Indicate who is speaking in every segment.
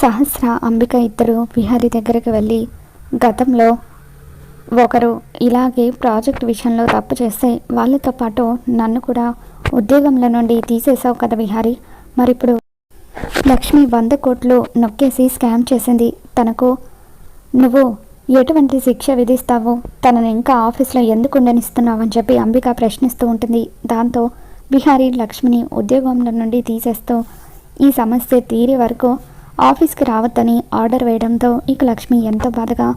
Speaker 1: సహస్ర అంబిక ఇద్దరు విహారి దగ్గరికి వెళ్ళి గతంలో ఒకరు ఇలాగే ప్రాజెక్ట్ విషయంలో తప్పు చేస్తే వాళ్ళతో పాటు నన్ను కూడా ఉద్యోగంలో నుండి తీసేసావు కదా విహారి. మరి ఇప్పుడు లక్ష్మి వంద కోట్లు నొక్కేసి స్కామ్ చేసింది. తనకు నువ్వు ఎటువంటి శిక్ష విధిస్తావు? తనని ఇంకా ఆఫీస్లో ఎందుకు ఉండనిస్తున్నావు? అని చెప్పి అంబిక ప్రశ్నిస్తూ ఉంటుంది. దాంతో బిహారీ లక్ష్మిని ఉద్యోగంలో నుండి తీసేస్తూ ఈ సమస్య తీరే వరకు ఆఫీస్కి రావద్దని ఆర్డర్ వేయడంతో ఇక లక్ష్మి ఎంతో బాధగా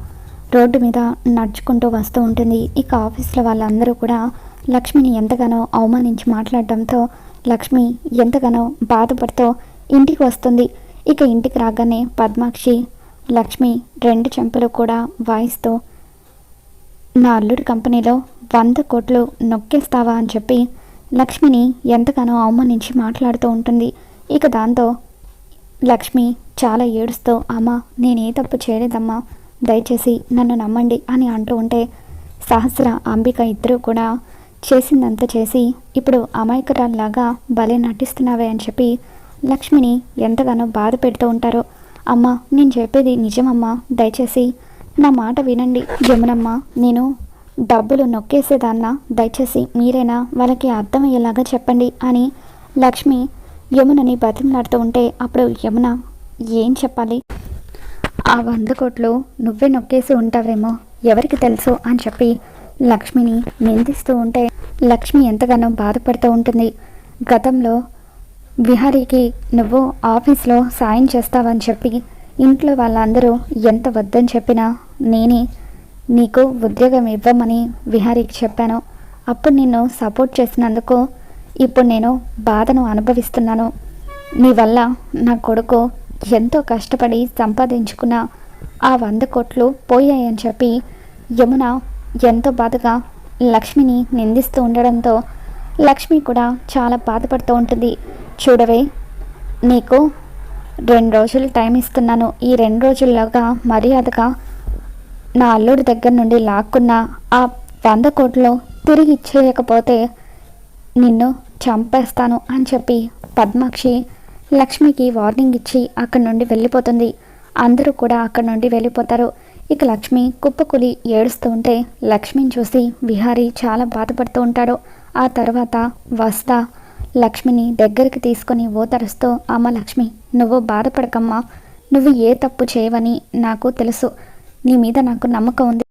Speaker 1: రోడ్డు మీద నడుచుకుంటూ వస్తూ ఉంటుంది. ఇక ఆఫీస్లో వాళ్ళందరూ కూడా లక్ష్మిని ఎంతగానో అవమానించి మాట్లాడడంతో లక్ష్మి ఎంతగానో బాధపడుతూ ఇంటికి వస్తుంది. ఇక ఇంటికి రాగానే పద్మాక్షి లక్ష్మి రెండు చెంపలు కూడా వాయిస్తూ నా అల్లుడి కంపెనీలో వంద కోట్లు నొక్కేస్తావా? అని చెప్పి లక్ష్మిని ఎంతగానో అవమానించి మాట్లాడుతూ ఉంటుంది. ఇక దాంతో లక్ష్మి చాలా ఏడుస్తూ అమ్మ నేనే తప్పు చేయలేదమ్మా దయచేసి నన్ను నమ్మండి అని అంటూ ఉంటే సహస్ర అంబిక ఇద్దరూ కూడా చేసిందంత చేసి ఇప్పుడు అమాయకురాల్లాగా భలే నటిస్తున్నావే అని చెప్పి లక్ష్మిని ఎంతగానో బాధ పెడుతూ ఉంటారు. అమ్మ నేను చెప్పేది నిజమమ్మా దయచేసి నా మాట వినండి జమునమ్మ నేను డబ్బులు నొక్కేసేదాన్నా దయచేసి మీరైనా వాళ్ళకి అర్థమయ్యేలాగా చెప్పండి అని లక్ష్మి యమునని బతిమలాడుతూ ఉంటే అప్పుడు యమున ఏం చెప్పాలి? ఆ వంద కోట్లు నువ్వే నొక్కేసి ఉంటావేమో ఎవరికి తెలుసు అని చెప్పి లక్ష్మిని నిందిస్తూ ఉంటే లక్ష్మి ఎంతగానో బాధపడుతూ ఉంటుంది. గతంలో విహారీకి నువ్వు ఆఫీస్లో సాయం చేస్తావని చెప్పి ఇంట్లో వాళ్ళందరూ ఎంత వద్దని చెప్పినా నేనే నీకు ఉద్యోగం ఇవ్వమని విహారీకి చెప్పాను. అప్పుడు నిన్ను సపోర్ట్ చేసినందుకు ఇప్పుడు నేను బాధను అనుభవిస్తున్నాను. నీ వల్ల నా కొడుకు ఎంతో కష్టపడి సంపాదించుకున్న ఆ వంద కోట్లు పోయాయని చెప్పి యమున ఎంతో బాధగా లక్ష్మిని నిందిస్తూ ఉండడంతో లక్ష్మి కూడా చాలా బాధపడుతూ ఉంటుంది. చూడవే నీకు రెండు రోజులు టైం ఇస్తున్నాను. ఈ రెండు రోజుల్లోగా మర్యాదగా నా అల్లుడి దగ్గర నుండి లాక్కున్న ఆ వంద కోట్లు తిరిగి ఇచ్చేయకపోతే నిన్ను చంపేస్తాను అని చెప్పి పద్మాక్షి లక్ష్మికి వార్నింగ్ ఇచ్చి అక్కడి నుండి వెళ్ళిపోతుంది. అందరూ కూడా అక్కడి నుండి వెళ్ళిపోతారు. ఇక లక్ష్మి కుప్పకులి ఏడుస్తూ ఉంటే లక్ష్మిని చూసి విహారీ చాలా బాధపడుతూ ఉంటాడు. ఆ తర్వాత వస్తా లక్ష్మిని దగ్గరికి తీసుకొని ఓతరుస్తూ అమ్మ లక్ష్మి నువ్వు బాధపడకమ్మా. నువ్వు ఏ తప్పు చేయవని నాకు తెలుసు. నీ మీద నాకు నమ్మకం ఉంది.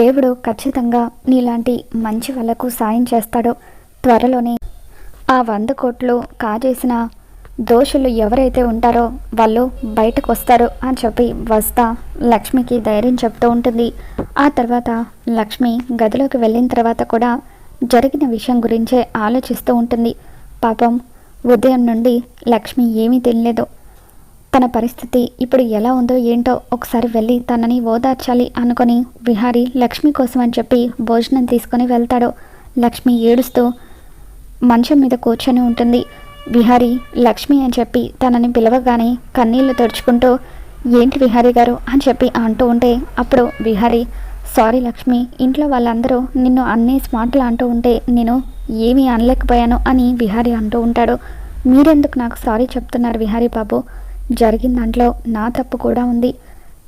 Speaker 1: దేవుడు ఖచ్చితంగా నీలాంటి మంచి వాళ్ళకు సాయం చేస్తాడు. త్వరలోనే. ఆ వంద కోట్లు కాజేసిన దోషులు ఎవరైతే ఉంటారో వాళ్ళు బయటకు వస్తారు అని చెప్పి వస్తా లక్ష్మికి ధైర్యం చెప్తూ ఉంటుంది. ఆ తర్వాత లక్ష్మి గదిలోకి వెళ్ళిన తర్వాత కూడా జరిగిన విషయం గురించే ఆలోచిస్తూ ఉంటుంది. పాపం ఉదయం నుండి లక్ష్మి ఏమీ తినలేదు. తన పరిస్థితి ఇప్పుడు ఎలా ఉందో ఏంటో ఒకసారి వెళ్ళి తనని ఓదార్చాలి అనుకొని విహారి లక్ష్మి కోసం అని చెప్పి భోజనం తీసుకొని వెళ్తాడు. లక్ష్మి ఏడుస్తూ మంచం మీద కూర్చొని ఉంటుంది. విహారి లక్ష్మి అని చెప్పి తనని పిలవగానే కన్నీళ్ళు తెరుచుకుంటూ ఏంటి విహారి గారు? అని చెప్పి అంటూ ఉంటే అప్పుడు విహారి సారీ లక్ష్మి ఇంట్లో వాళ్ళందరూ నిన్ను అన్ని స్మార్ట్లు అంటూ ఉంటే నేను ఏమీ అనలేకపోయాను అని విహారి అంటూ ఉంటాడు. మీరెందుకు నాకు సారీ చెప్తున్నారు విహారీ బాబు? జరిగిన దాంట్లో నా తప్పు కూడా ఉంది.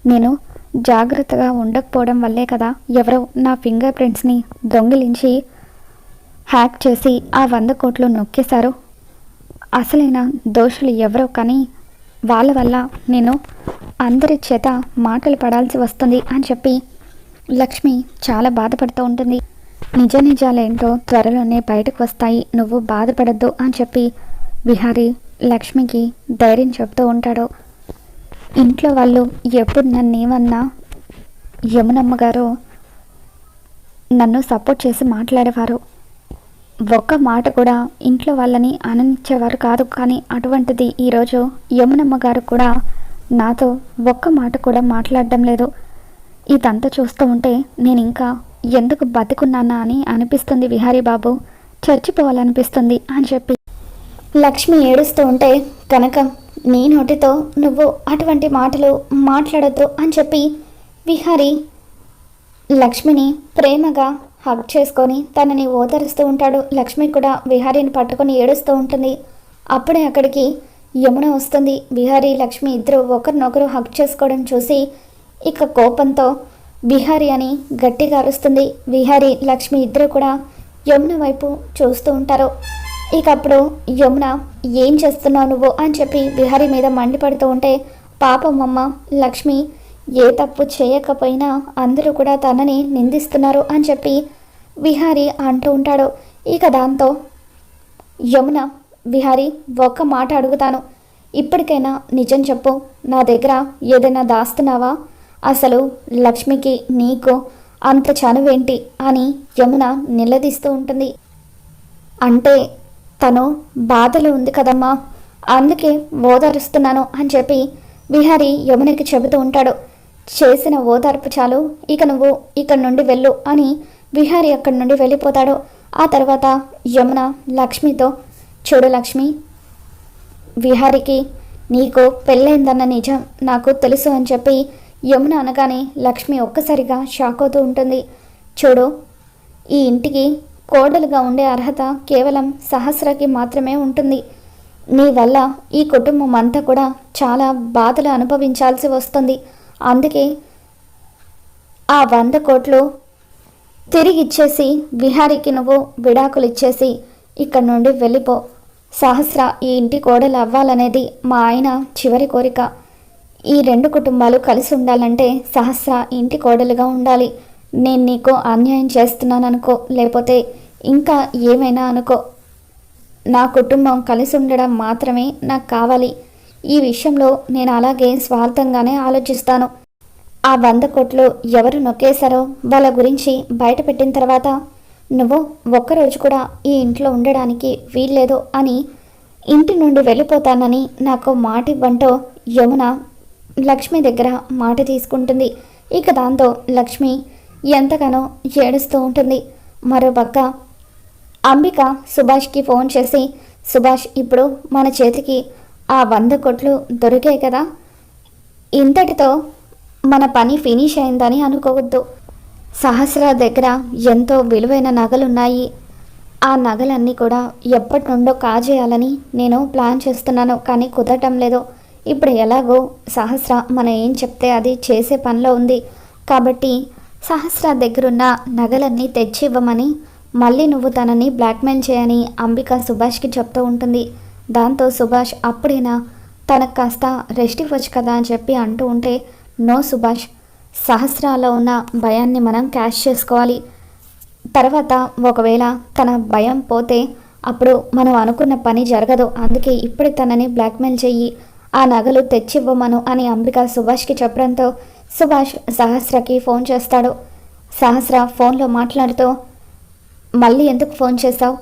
Speaker 1: నేను జాగ్రత్తగా ఉండకపోవడం వల్లే కదా ఎవరో నా ఫింగర్ ప్రింట్స్ని దొంగిలించి హ్యాక్ చేసి ఆ వంద కోట్లు నొక్కేశారు. అసలైన దోషులు ఎవరో కానీ వాళ్ళ వల్ల నేను అందరి చేత మాటలు పడాల్సి వస్తుంది అని చెప్పి లక్ష్మి చాలా బాధపడుతూ ఉంటుంది. నిజ నిజాలేంటో త్వరలోనే బయటకు వస్తాయి. నువ్వు బాధపడద్దు అని చెప్పి విహారీ లక్ష్మికి ధైర్యం చెప్తూ ఉంటాడు. ఇంట్లో వాళ్ళు ఎప్పుడు నన్ను ఏమన్నా యమునమ్మ గారు నన్ను సపోర్ట్ చేసి మాట్లాడేవారు. ఒక్క మాట కూడా ఇంట్లో వాళ్ళని ఆనందించేవారు కాదు కానీ అటువంటిది ఈరోజు యమునమ్మ గారు కూడా నాతో ఒక్క మాట కూడా మాట్లాడడం లేదు. ఇదంతా చూస్తూ ఉంటే నేను ఇంకా ఎందుకు బతుకున్నానా అని అనిపిస్తుంది విహారీ బాబు చచ్చిపోవాలనిపిస్తుంది అని చెప్పి లక్ష్మి ఏడుస్తూ ఉంటే కనుక నీ నోటితో నువ్వు అటువంటి మాటలు మాట్లాడొద్దు అని చెప్పి విహారీ లక్ష్మిని ప్రేమగా హగ్ చేసుకొని తనని ఓదరుస్తూ ఉంటాడు. లక్ష్మి కూడా విహారీని పట్టుకొని ఏడుస్తూ ఉంటుంది. అప్పుడే అక్కడికి యమున వస్తుంది. విహారీ లక్ష్మి ఇద్దరు ఒకరినొకరు హక్ చేసుకోవడం చూసి ఇక కోపంతో విహారీ అని గట్టిగా అరుస్తుంది. విహారీ లక్ష్మి ఇద్దరు కూడా యమున వైపు చూస్తూ ఉంటారు. ఇక అప్పుడు యమున ఏం చేస్తున్నావు నువ్వు? అని చెప్పి విహారీ మీద మండిపడుతూ ఉంటే పాపం అమ్మ లక్ష్మి ఏ తప్పు చేయకపోయినా అందరూ కూడా తనని నిందిస్తున్నారు అని చెప్పి విహారి అంటూ ఉంటాడు. ఇక దాంతో యమున విహారీ ఒక్క మాట అడుగుతాను. ఇప్పటికైనా నిజం చెప్పు. నా దగ్గర ఏదైనా దాస్తున్నావా? అసలు లక్ష్మికి నీకు అంత చనువేంటి? అని యమున నిలదీస్తూ ఉంటుంది. అంటే తను బాధలో ఉంది కదమ్మా. అందుకే ఓదారుస్తున్నాను అని చెప్పి విహారీ యమునకి చెబుతూ ఉంటాడు. చేసిన ఓదార్పు చాలు. ఇక నువ్వు ఇక్కడి నుండి వెళ్ళు అని విహారీ అక్కడి నుండి వెళ్ళిపోతాడు. ఆ తర్వాత యమున లక్ష్మితో చూడు లక్ష్మి విహారికి నీకు పెళ్ళైందన్న నిజం నాకు తెలుసు అని చెప్పి యమున అనగానే లక్ష్మి ఒక్కసారిగా షాక్ అవుతూ ఉంటుంది. చూడు ఈ ఇంటికి కోడలుగా ఉండే అర్హత కేవలం సహస్రకి మాత్రమే ఉంటుంది. నీ వల్ల ఈ కుటుంబం అంతా కూడా చాలా బాధలు అనుభవించాల్సి వస్తుంది. అందుకే ఆ వంద కోట్లు తిరిగి ఇచ్చేసి విహారికి నువ్వు విడాకులు ఇచ్చేసి ఇక్కడి నుండి వెళ్ళిపో. సహస్ర ఈ ఇంటి కోడలు అవ్వాలనేది మా ఆయన చివరి కోరిక. ఈ రెండు కుటుంబాలు కలిసి ఉండాలంటే సహస్ర ఇంటి కోడలుగా ఉండాలి. నేను నీకు అన్యాయం చేస్తున్నాను అనుకో లేకపోతే ఇంకా ఏమైనా అనుకో. నా కుటుంబం కలిసి ఉండడం మాత్రమే నాకు కావాలి. ఈ విషయంలో నేను అలాగే స్వార్థంగానే ఆలోచిస్తాను. ఆ వంద కోట్లు ఎవరు నొక్కేశారో వాళ్ళ గురించి బయట పెట్టిన తర్వాత నువ్వు ఒక్కరోజు కూడా ఈ ఇంట్లో ఉండడానికి వీల్లేదు అని ఇంటి నుండి వెళ్ళిపోతానని నాకు మాట ఇవ్వంటో యమున లక్ష్మి దగ్గర మాట తీసుకుంటుంది. ఇక దాంతో లక్ష్మి ఎంతగానో ఏడుస్తూ ఉంటుంది. మరోపక్క అంబిక సుభాష్కి ఫోన్ చేసి సుభాష్ ఇప్పుడు మన చేతికి ఆ వంద కోట్లు దొరికాయి కదా. ఇంతటితో మన పని ఫినిష్ అయిందని అనుకోవద్దు. సహస్ర దగ్గర ఎంతో విలువైన నగలున్నాయి. ఆ నగలన్నీ కూడా ఎప్పటి నుండో కాజేయాలని నేను ప్లాన్ చేస్తున్నాను కానీ కుదరటం లేదు. ఇప్పుడు ఎలాగో సహస్ర మనం ఏం చెప్తే అది చేసే పనిలో ఉంది. కాబట్టి సహస్ర దగ్గరున్న నగలన్నీ తెచ్చి ఇవ్వమని మళ్ళీ నువ్వు తనని బ్లాక్మెయిల్ చేయని అంబిక సుభాష్కి చెప్తూ ఉంటుంది. దాంతో సుభాష్ అప్పుడైనా? తనకు కాస్త రెస్ట్ ఇవ్వచ్చు కదా అని చెప్పి అంటూ ఉంటే నో సుభాష్ సహస్రాలో ఉన్న భయాన్ని మనం క్యాష్ చేసుకోవాలి. తర్వాత ఒకవేళ తన భయం పోతే అప్పుడు మనం అనుకున్న పని జరగదు. అందుకే ఇప్పుడు తనని బ్లాక్మెయిల్ చెయ్యి. ఆ నగలు తెచ్చివ్వమను అని అంబిక సుభాష్కి చెప్పడంతో సుభాష్ సహస్రకి ఫోన్ చేస్తాడు. సహస్ర ఫోన్లో మాట్లాడుతూ మళ్ళీ ఎందుకు ఫోన్ చేశావు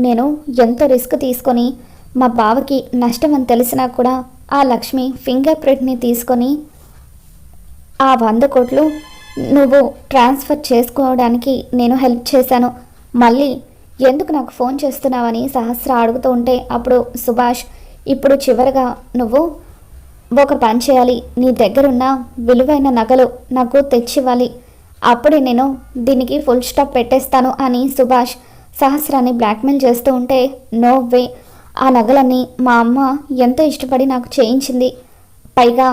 Speaker 1: నేను ఎంతో రిస్క్ తీసుకొని మా బావకి నష్టం అని తెలిసినా కూడా ఆ లక్ష్మి ఫింగర్ ప్రింట్ని తీసుకొని ఆ వంద కోట్లు నువ్వు ట్రాన్స్ఫర్ చేసుకోవడానికి నేను హెల్ప్ చేశాను. మళ్ళీ ఎందుకు నాకు ఫోన్ చేస్తున్నావని సహస్ర అడుగుతూ ఉంటే అప్పుడు సుభాష్ ఇప్పుడు చివరగా నువ్వు ఒక పని చేయాలి. నీ దగ్గరున్న విలువైన నగలు నాకు తెచ్చివ్వాలి. అప్పుడే నేను దీనికి ఫుల్ స్టాప్ పెట్టేస్తాను అని సుభాష్ సహస్రాన్ని బ్లాక్మెయిల్ చేస్తూ ఉంటే నో వే ఆ నగలన్నీ మా అమ్మ ఎంతో ఇష్టపడి నాకు చేయించింది. పైగా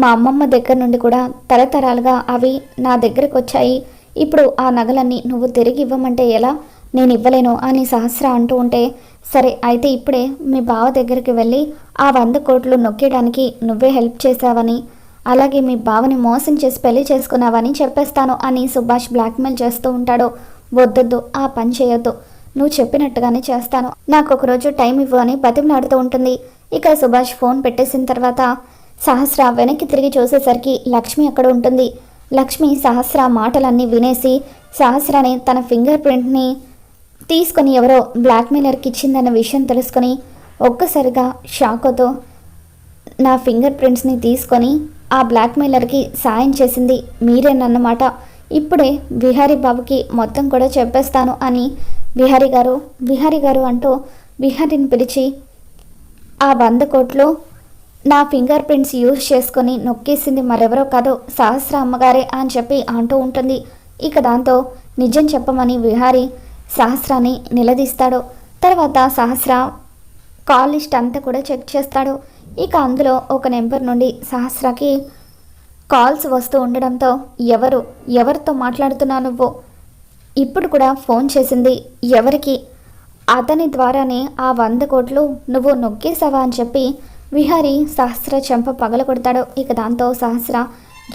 Speaker 1: మా అమ్మమ్మ దగ్గర నుండి కూడా తరతరాలుగా అవి నా దగ్గరకు వచ్చాయి. ఇప్పుడు ఆ నగలన్నీ నువ్వు తిరిగి ఇవ్వమంటే ఎలా? నేను ఇవ్వలేను అని సహస్ర అంటూ ఉంటే సరే అయితే ఇప్పుడే మీ బావ దగ్గరికి వెళ్ళి ఆ వంద కోట్లు నొక్కేయడానికి నువ్వే హెల్ప్ చేశావని అలాగే మీ బావని మోసం చేసి పెళ్ళి చేసుకున్నావని చెప్పేస్తాను అని సుభాష్ బ్లాక్మెయిల్ చేస్తూ ఉంటాడు. వద్దొద్దు ఆ పని చేయొద్దు. నువ్వు చెప్పినట్టుగానే చేస్తాను. నాకు ఒకరోజు టైం ఇవ్వు అని బతిమలాడుతూ ఉంటుంది. ఇక సుభాష్ ఫోన్ పెట్టేసిన తర్వాత సహస్ర వెనక్కి తిరిగి చూసేసరికి లక్ష్మి అక్కడ ఉంటుంది. లక్ష్మి సహస్ర మాటలన్నీ వినేసి సహస్రని తన ఫింగర్ ప్రింట్ని తీసుకొని ఎవరో బ్లాక్మెయిలర్కి ఇచ్చిందన్న విషయం తెలుసుకొని ఒక్కసారిగా షాకోతో నా ఫింగర్ ప్రింట్స్ని తీసుకొని ఆ బ్లాక్మెయిలర్కి సాయం చేసింది మీరేనన్నమాట. ఇప్పుడే బిహారీ బాబుకి మొత్తం కూడా చెప్పేస్తాను అని విహారీ గారు విహారీ గారు అంటూ విహారీని పిలిచి ఆ వంద కోట్లు నా ఫింగర్ ప్రింట్స్ యూజ్ చేసుకొని నొక్కేసింది మరెవరో కాదు సహస్ర అమ్మగారే అని చెప్పి అంటూ ఉంటుంది. ఇక దాంతో నిజం చెప్పమని విహారీ సహస్రాన్ని నిలదీస్తాడు. తర్వాత సహస్ర కాల్ లిస్ట్ అంతా కూడా చెక్ చేస్తాడు. ఇక అందులో ఒక నెంబర్ నుండి సహస్రకి కాల్స్ వస్తూ ఉండడంతో ఎవరు? ఎవరితో మాట్లాడుతున్నావు నువ్వు? ఇప్పుడు కూడా ఫోన్ చేసింది. ఎవరికి? అతని ద్వారానే ఆ వంద కోట్లు నువ్వు నొక్కేసావా అని చెప్పి విహారి సహస్ర చెంప పగల కొడతాడు. ఇక దాంతో సహస్ర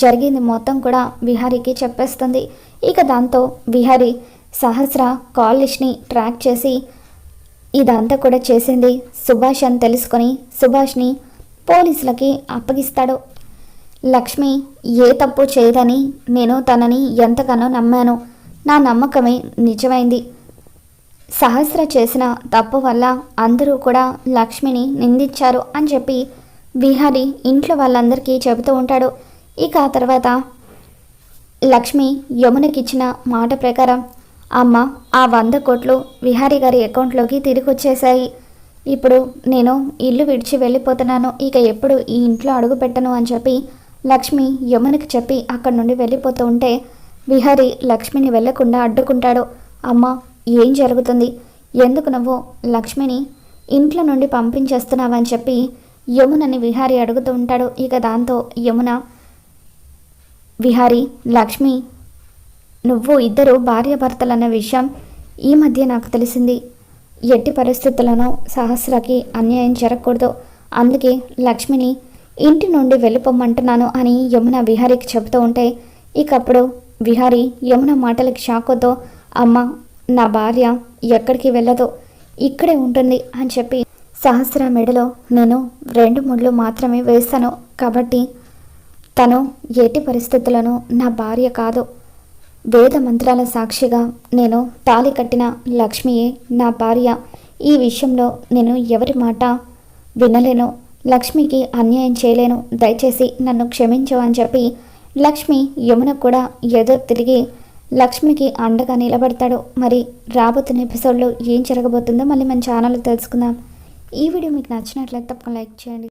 Speaker 1: జరిగింది మొత్తం కూడా విహారీకి చెప్పేస్తుంది. ఇక దాంతో విహారి సహస్ర కాల్ లిస్ట్ని ట్రాక్ చేసి ఇదంతా కూడా చేసింది సుభాష్ అని తెలుసుకొని సుభాష్ని పోలీసులకి అప్పగిస్తాడు. లక్ష్మి ఏ తప్పు చేయదని నేను తనని ఎంతగానో నమ్మాను. నా నమ్మకమే నిజమైంది. సహస్ర చేసిన తప్పు వల్ల అందరూ కూడా లక్ష్మిని నిందించారు అని చెప్పి విహారి ఇంట్లో వాళ్ళందరికీ చెబుతూ ఉంటాడు. ఇక ఆ తర్వాత లక్ష్మి యమునకిచ్చిన మాట ప్రకారం అమ్మ ఆ వంద కోట్లు విహారీ గారి అకౌంట్లోకి తిరిగి వచ్చేసాయి ఇప్పుడు నేను ఇల్లు విడిచి వెళ్ళిపోతున్నాను. ఇక ఎప్పుడు ఈ ఇంట్లో అడుగు పెట్టను అని చెప్పి లక్ష్మి యమునకి చెప్పి అక్కడి నుండి వెళ్ళిపోతూ ఉంటే విహారి లక్ష్మిని వెళ్ళకుండా అడ్డుకుంటాడు. అమ్మ ఏం జరుగుతుంది? ఎందుకు నువ్వు లక్ష్మిని ఇంట్లో నుండి పంపించేస్తున్నావని చెప్పి యమునని విహారి అడుగుతూ ఉంటాడు. ఇక దాంతో యమున విహారి లక్ష్మి నువ్వు ఇద్దరు భార్యాభర్తలన్న విషయం ఈ మధ్య నాకు తెలిసింది. ఎట్టి పరిస్థితులను సహస్రకి అన్యాయం జరగకూడదు. అందుకే లక్ష్మిని ఇంటి నుండి వెళ్ళిపోమ్మంటున్నాను అని యమున విహారీకి చెబుతూ ఉంటే ఇకప్పుడు విహారీ యమున మాటలకి షాకుతో అమ్మ నా భార్య ఎక్కడికి వెళ్ళదో ఇక్కడే ఉంటుంది అని చెప్పి సహస్ర మెడలో నేను రెండు ముళ్ళు మాత్రమే వేస్తాను కాబట్టి తను ఎట్టి పరిస్థితులను నా భార్య కాదు. వేద మంత్రాల సాక్షిగా నేను తాళి కట్టిన లక్ష్మియే నా భార్య. ఈ విషయంలో నేను ఎవరి మాట వినలేను. లక్ష్మికి అన్యాయం చేయలేను. దయచేసి నన్ను క్షమించు అని చెప్పి లక్ష్మి యమున కూడా ఏదో తిరిగి లక్ష్మికి అండగా నిలబడతాడు. మరి రాబోతున్న ఎపిసోడ్లో ఏం జరగబోతుందో మళ్ళీ మన ఛానల్లో తెలుసుకుందాం. ఈ వీడియో మీకు నచ్చినట్లయితే తప్పకుండా లైక్ చేయండి.